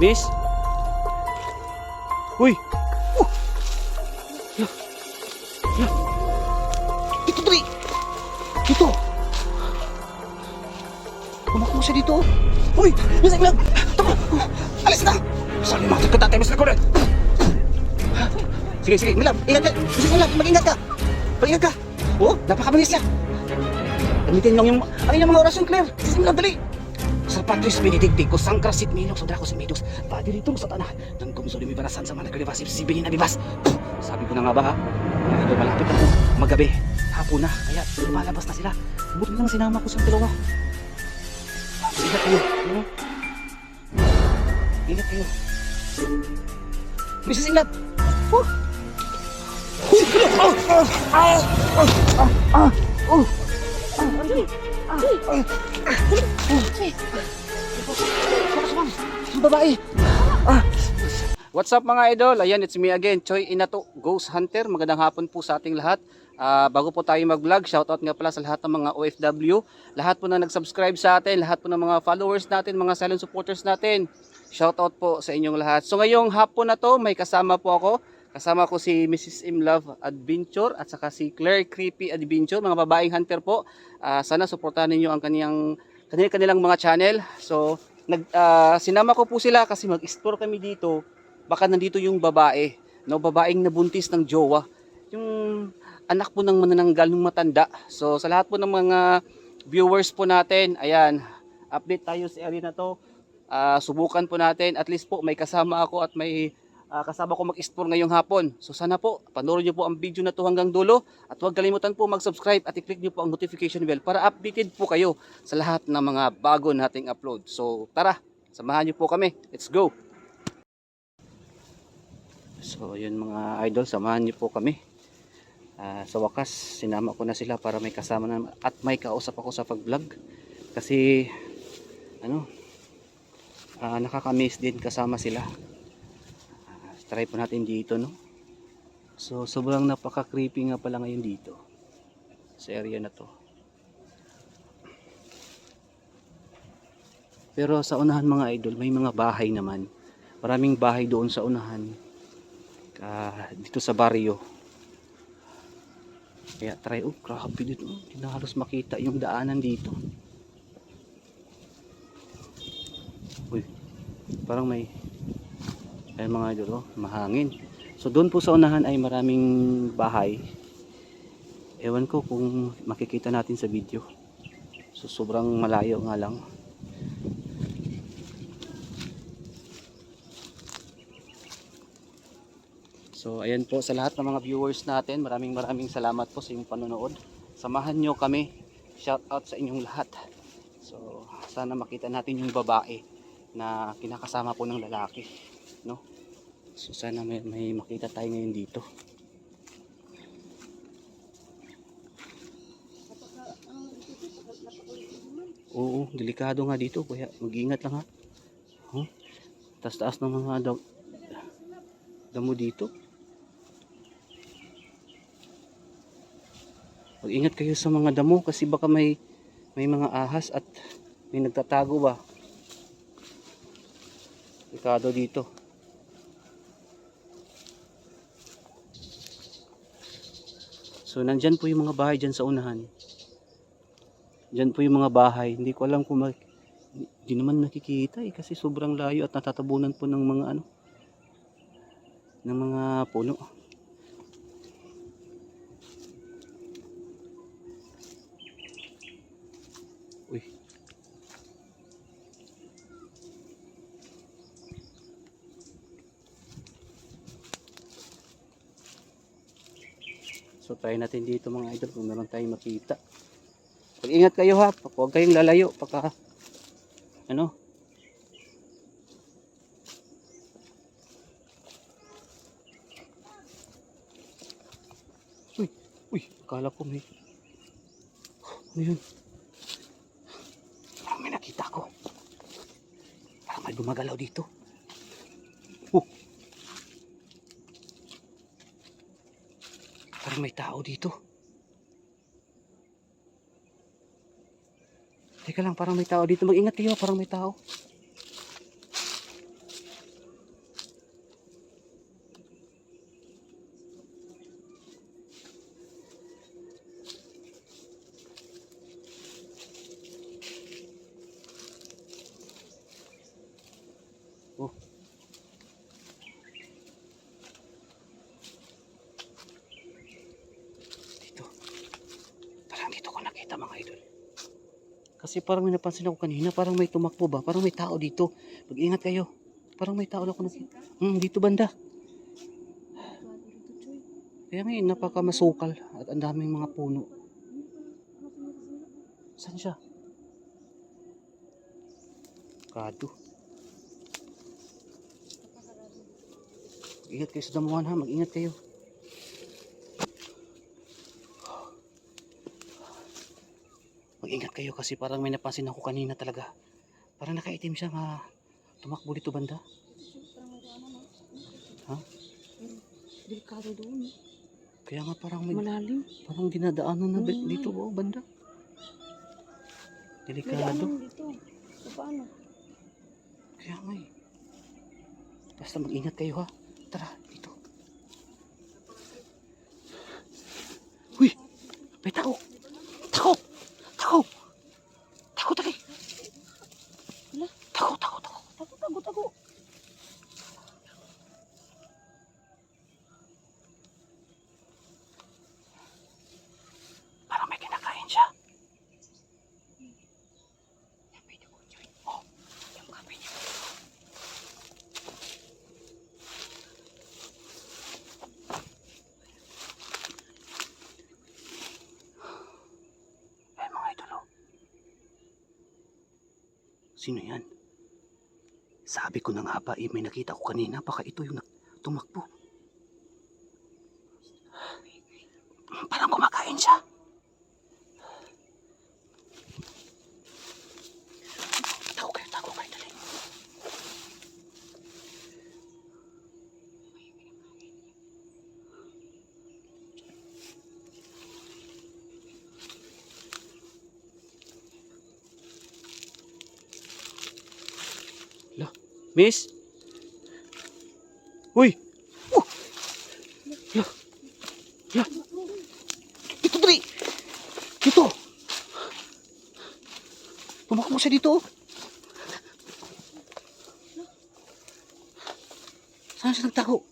Miss? Uy! Oh! Ya. Ya. Dito, Dre! Dito! Tumakbo siya dito. Uy! Miss Imlag! Tama! Alis na! Sabi mga tagkatatay, Miss Laguna! Sige, sige, Milag! Ingat ka! Miss Imlag, mag-ingat ka! Mag-ingat ka! Oo, napakabilis niya! Gamitin lang yung... Ano yung mga orasyon, Claire? Miss Imlag, dali! Sa patris binidigdig ko sangkrasit milok sa drako si Medus. Pati rito sa tanah. Nang kumsuli mi barasan sa mga nagalibasip si Binin Abibas. Sabi ko na nga ba ha? Ay, malapit na. Magabi. Hapon na. Kaya lumalabas na sila. Buti lang sinama ko sa dalawa. Ingat kayo. Ano? Ingat kayo. Mrs. Ingat! Oh! Oh! Oh! Ah! Oh! Ah! Oh! Ang babae. Ah. What's up mga idol? Ayan, it's me again, Choi Inato, Ghost Hunter. Magandang hapon po sa ating lahat. Ah, bago po tayo mag-vlog, shoutout nga pala sa lahat ng mga OFW, lahat po na nag-subscribe sa atin, lahat po ng mga followers natin, mga silent supporters natin. Shoutout po sa inyong lahat. So ngayong hapon na to, may kasama po ako. Kasama ko si Mrs. Imlove Adventure at saka si Claire Creepy Adventure, mga babaeng hunter po. Ah, sana suportahan ninyo ang kaniyang kanilang, kanilang mga channel. So, nag, ah, sinama ko po sila kasi mag-explore kami dito. Baka nandito yung babae, no, babaeng nabuntis ng jowa. Yung anak po ng manananggal ng matanda. So, sa lahat po ng mga viewers po natin, ayan, update tayo sa area na to. Ah, subukan po natin. At least po may kasama ako at may ah, kasama ko mag-explore ngayong hapon. So sana po, panoorin niyo po ang video na to hanggang dulo. At huwag kalimutan po mag-subscribe at i-click niyo po ang notification bell para updated po kayo sa lahat ng mga bago nating upload. So tara, samahan niyo po kami. Let's go! So yun mga idol, samahan niyo po kami. Ah, sa wakas, sinama ko na sila para may kasama na at may kausap ako sa pag-vlog. Kasi ano, ah, nakaka-miss din kasama sila. Try po natin dito, no? So, sobrang napaka-creepy nga pala ngayon dito. Sa area na to. Pero sa unahan mga idol, may mga bahay naman. Maraming bahay doon sa unahan. Ah, dito sa baryo. Kaya try, oh, grabe dito. Hindi na halos makita yung daanan dito. Uy, parang may ay mga idol, oh, mahangin. So doon po sa unahan ay maraming bahay. Ewan ko kung makikita natin sa video. So sobrang malayo nga lang. So ayan po sa lahat ng mga viewers natin, maraming maraming salamat po sa inyong panonood. Samahan nyo kami. Shout out sa inyong lahat. So sana makita natin yung babae na kinakasama po ng lalaki, no? So sana may, may makita tayo ngayon dito. Oo, delikado nga dito, kaya mag-ingat lang ha. Huh? Taas-taas ng mga da- damo dito. Mag-ingat kayo sa mga damo kasi baka may may mga ahas at may nagtatago ba. Delikado dito. So nandyan po yung mga bahay dyan sa unahan. Dyan po yung mga bahay. Hindi ko alam kung hindi naman nakikita eh kasi sobrang layo at natatabunan po ng mga ano ng mga puno. Uy. So try natin dito mga idol kung meron tayong makita. Pag-ingat kayo ha, huwag kayong lalayo pagka ano. Uy, uy, akala ko may ano yun? Parang may nakita ko. Parang may gumagalaw dito. Parang may tao dito. Teka lang, parang may tao dito. Mag-ingat kayo, parang may tao. Kasi parang may napansin ako kanina, parang may tumakbo ba? Parang may tao dito. Mag-ingat kayo. Parang may tao ako na... Hmm, dito banda. Kaya ngayon, napakamasukal at ang daming mga puno. Saan siya? Kado. Ingat kayo sa damuhan ha, mag-ingat kayo. Mag-ingat kayo kasi parang may napansin ako kanina talaga. Parang nakaitim siya nga tumakbo dito banda. Ha? Delikado doon. Kaya nga parang may Malalim. parang dinadaanan na Mm. dito oh, banda. Delikado. dito. So, paano? Kaya nga eh. Basta mag-ingat kayo ha. Tara, dito. Uy! May tao! Tako! Tako! Tako, dali! Hala? Tako, tako, tako. Tago, tago, tago. Parang may kinakain siya. Oh, yung kape niya. Eh, mga idolo. Sino yan? Sabi ko na nga ba, eh, may nakita ko kanina, baka ito yung tumakbo. Parang kumakain siya. Tago kayo, tago kayo, dali. La, miss? Uy! Oh! La! La! Dito, dali! Dito! Tumakbo siya dito. oh. Saan siya nagtago?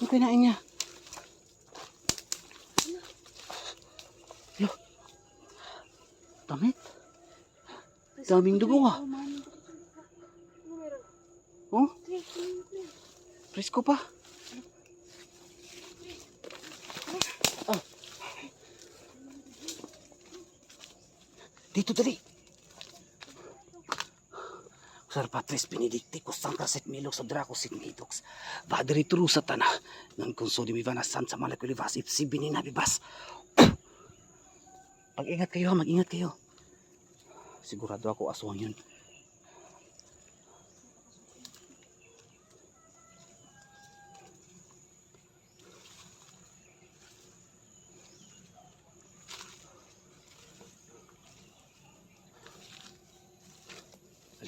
Ano kinain niya? Lo. Damit? Daming dugo ah. Oh, presko pa. Ah. Dito dali. Sir Patris Benedicticus Sanctaset Milos sa Dracos Signidox. Vadri Tru Satana. Nang konsodi mi vana san sa malakulivas ipsi binina bibas. Mag-ingat kayo, mag-ingat kayo. Sigurado ako aswang yun.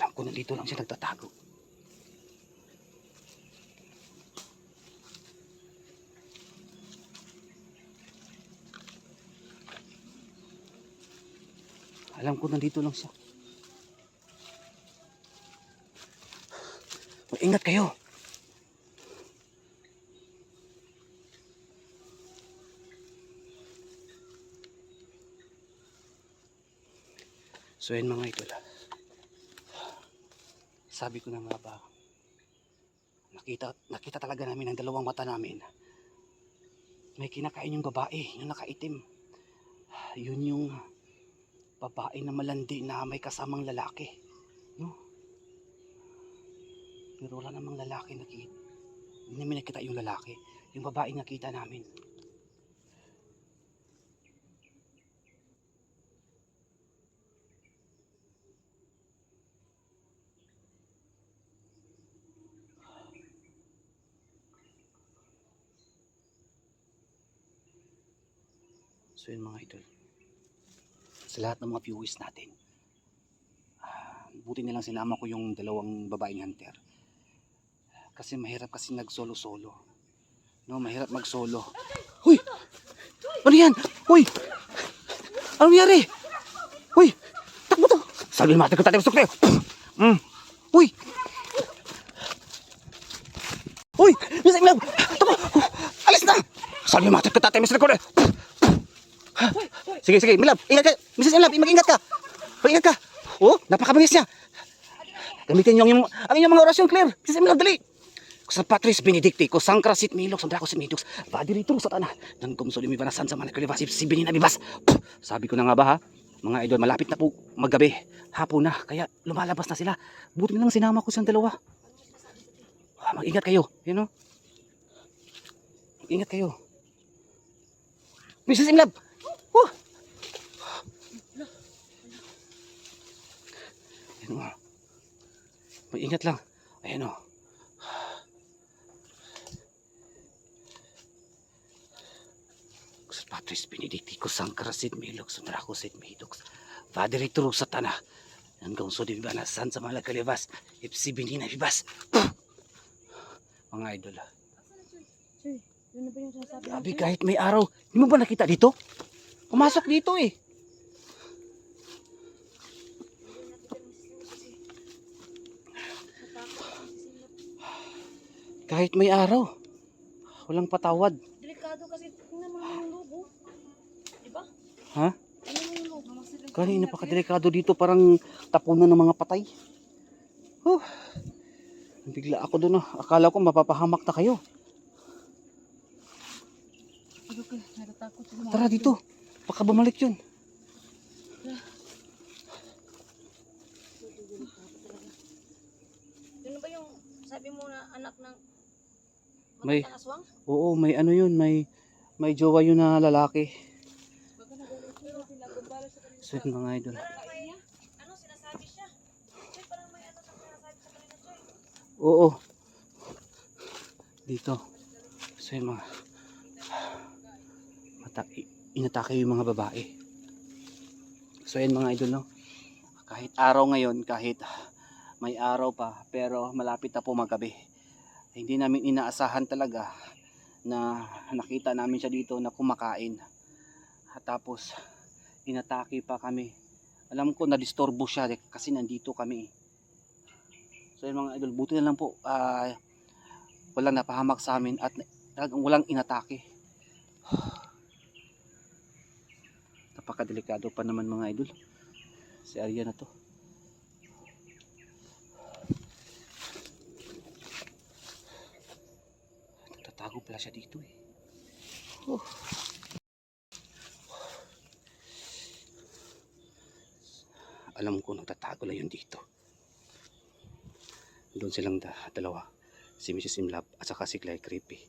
Alam ko nandito lang siya nagtatago. Alam ko nandito lang siya. Mag-ingat kayo. So yun mga idol. ah. Sabi ko na nga ba, nakita, nakita talaga namin ang dalawang mata namin. May kinakain yung babae, yung nakaitim. Yun yung babae na malandi na may kasamang lalaki. No? Pero wala namang lalaki nakita. Hindi namin nakita yung lalaki. Yung babae nakita namin. So yun mga idol. Sa lahat ng mga viewers natin. ah, buti nilang sinama ko yung dalawang babaeng hunter. Kasi mahirap kasi nag-solo-solo. No, mahirap mag-solo. Huy! Ano yan? Huy! Ano nangyari? Huy! Takbo to! Sabi natin ko tayo, tayo! Mm. Huy! Huy! Mr. Love! Takbo! Alis na! Sabi natin ko tayo, Mr. Kore! Sige, sige, Milab, ingat ka. Mrs. Milab, mag-ingat ka. Mag-ingat ka. Oh, napakabilis niya. Gamitin niyo ang ang inyong mga orasyon, Claire. Mrs. Milab, dali. Sa Patris Benedicti, ko sangkrasit milok, sa drakosit midux, badi rito sa tanah. Dan kumso di mi banasan sa mga kalibasip, si Benin Abibas. Puh! Sabi ko na nga ba ha, mga idol, malapit na po maggabi. Hapon na, kaya lumalabas na sila. Buti na lang sinama ko siyang dalawa. Ah, Mag-ingat kayo, you know? Mag-ingat kayo. Mrs. Imlab! Oh! Ayan o. Mag-ingat lang. Ayan o. Patris benedicti ko sangkrasit milok sundrakosit midux. Vaderi turug sa tanah. Hanggang so di banasan sa mga kalibas. Ipsi binina bibas. Mga idol. ah. Ba Grabe kahit may araw. Hindi mo ba nakita dito? Pumasok dito eh. Kahit may araw. Walang patawad. Delikado kasi tingnan mo yung logo. Diba? Ha? Kanina napakadelikado dito parang tapunan ng mga patay. Huh. Bigla ako doon ah. Akala ko mapapahamak na kayo. Ano. Tara dito. Baka bumalik yun. Yun na ba yung sabi mo na anak ng May- aswang? Oo, may ano yun. May, may jowa yun na lalaki. So yun mga idol. Ano sinasabi siya. Parang may ano sa sinasabi sa kanila, Choy. Oo. Dito. So yun mga mata inatake yung mga babae. So yun mga idol no. Kahit araw ngayon, kahit may araw pa, pero malapit na po magabi. Hindi namin inaasahan talaga na nakita namin siya dito na kumakain. At tapos inatake pa kami. Alam ko na disturbo siya kasi nandito kami. So yun mga idol, buti na lang po ah, walang napahamak sa amin at walang inatake. Napakadelikado pa naman mga idol. Si area na to. Tatago pala siya dito eh. Huh. Alam ko nagtatago lang yun dito. Doon silang da, dalawa. Si Mrs. Imlab at saka si Claire Creepy.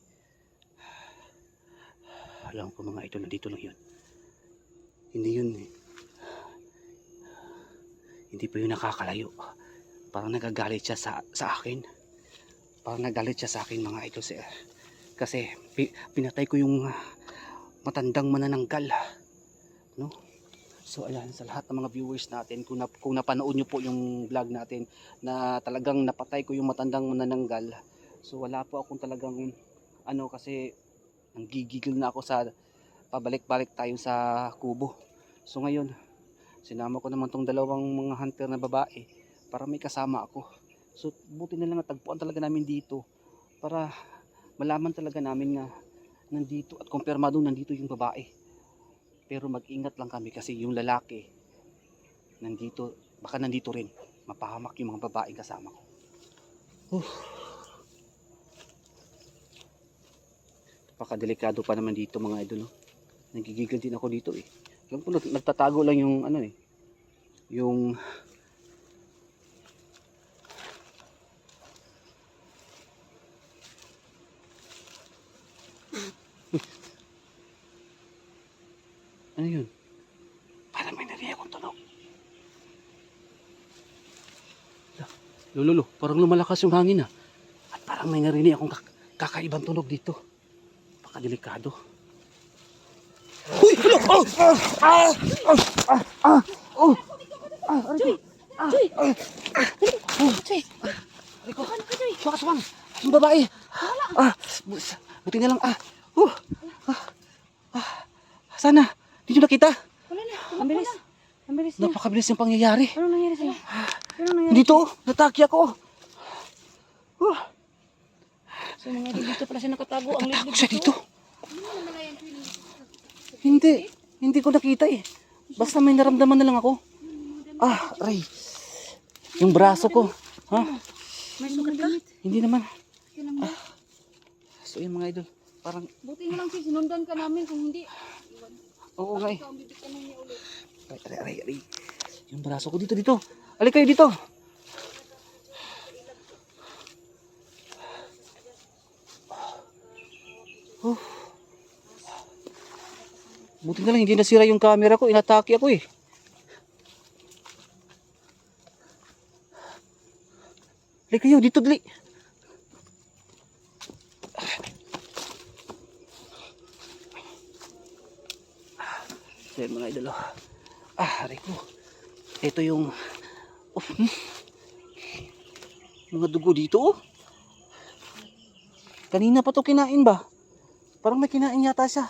Alam ko mga idol, nandito lang yun. Hindi yun eh. Hindi pa yun nakakalayo. Parang nagagalit siya sa, sa akin. Parang nagalit siya sa akin mga idol. Sir. Kasi pi- pinatay ko yung ah, matandang manananggal. No? So ayan, sa lahat ng mga viewers natin, kung, nap- kung napanood nyo po yung vlog natin, na talagang napatay ko yung matandang manananggal. So wala po akong talagang ano kasi nanggigigil na ako sa pabalik-balik tayo sa kubo. So ngayon, sinama ko naman tong dalawang mga hunter na babae para may kasama ako. So buti na lang natagpuan talaga namin dito para malaman talaga namin nga nandito at kumpirmado nandito yung babae. Pero mag-ingat lang kami kasi yung lalaki nandito, baka nandito rin. Mapahamak yung mga babaeng kasama ko. Huh. Napakadelikado pa naman dito mga idol. No? Nagigigil din ako dito eh. Alam ko nag- nagtatago lang yung ano eh. Yung Ano yun? Parang may narinig akong tunog. Lululo, parang lumalakas yung hangin ah. At parang may narinig akong kak- kakaibang tunog dito. Pakadelikado. Uy! Ano? Oh! Ah! Ah! Ah! Ah! Oh! Ah! Choy! Choy! Choy! Aray ko! Suwak, suwang! Yung babae! Ah! bus- Buti na lang ah! Uh! Ah! Ah! Sana! Hindi nyo nakita? Wala na. Ang bilis. Ang bilis niya. Napakabilis yung pangyayari. Anong nangyari sa'yo? Anong nangyari? Dito, oh, nataki ako. Uh, So mga dito pala siya nakatago. Ang natatakot siya dito. Hindi. Hindi ko nakita eh. Basta may naramdaman na lang ako. Ah, aray. Yung braso ko. Ha? May sugat ka? Hindi naman. Ba? So yun mga idol. Parang, Buti mo lang si sinundan ka namin kung hindi. oo nga eh. Aray, aray, aray, aray. Yung braso ko dito, dito. Alik kayo dito. Oh. Buti na lang, hindi nasira yung camera ko. Inatake ako eh. Alik kayo, dito dali. Yun mga idol. oh. Ah, aray ko. Ito yung oh, hmm. mga dugo dito. Oh. Kanina pa to kinain ba? Parang may kinain yata siya.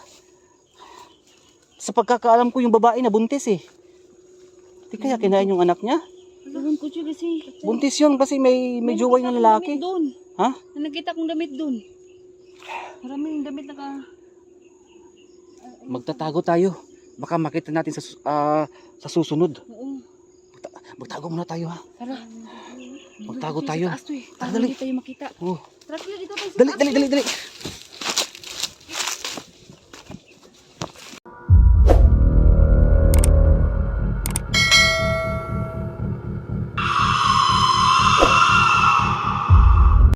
Sa pagkakaalam ko yung babae na buntis eh. Di kaya kinain yung anak niya? Ewan ko siya kasi. Buntis yun kasi may, may jowa na lalaki. Doon. Ha? Na nakita kong damit doon. Maraming damit na ka. Magtatago tayo. Baka makita natin sa, su- ah, sa susunod. Oo. Magta- magtago muna tayo ha. Tara. Magtago tayo. To eh. Tara, dali. hindi tayo makita. Oh. Tara kuya, dito tayo sa Dali, taas. dali, dali, dali.